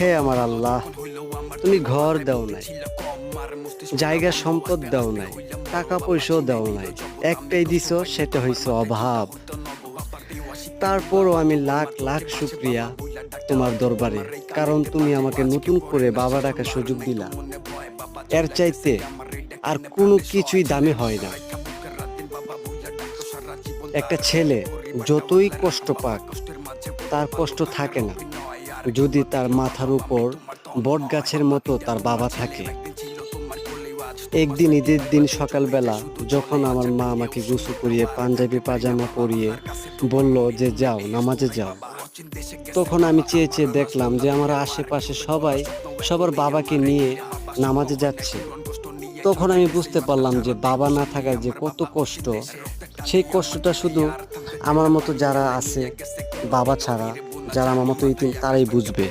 হে আমার আল্লাহ, তুমি ঘর দাও নাই, জায়গা সম্পদ দাও নাই, টাকা পয়সাও দাও নাই। একটাই দিছ, সেটা হয়েছে অভাব। তারপরও আমি লাখ লাখ শুক্রিয়া তোমার দরবারে, কারণ তুমি আমাকে নতুন করে বাবা ডাকার সুযোগ দিলা। এর চাইতে আর কোনো কিছুই দামি হয় না। একটা ছেলে যতই কষ্ট পাক, তার কষ্ট থাকে না। যদি তার মাথার উপর বট গাছের মতো তার বাবা থাকে। একদিন ঈদের দিন সকালবেলা যখন আমার মা আমাকে গুছু করিয়ে পাঞ্জাবি পাজামা পরিয়ে বলল যে যাও, নামাজে যাও। তখন আমি চেয়ে চেয়ে দেখলাম যে আমার আশেপাশে সবাই সবার বাবাকে নিয়ে নামাজে যাচ্ছে। তখন আমি বুঝতে পারলাম যে বাবা না থাকার যে কত কষ্ট, সেই কষ্টটা শুধু আমার মতো যারা আছে, বাবা ছাড়া যারা আমার মতো ইতিম তারাই বুঝবে।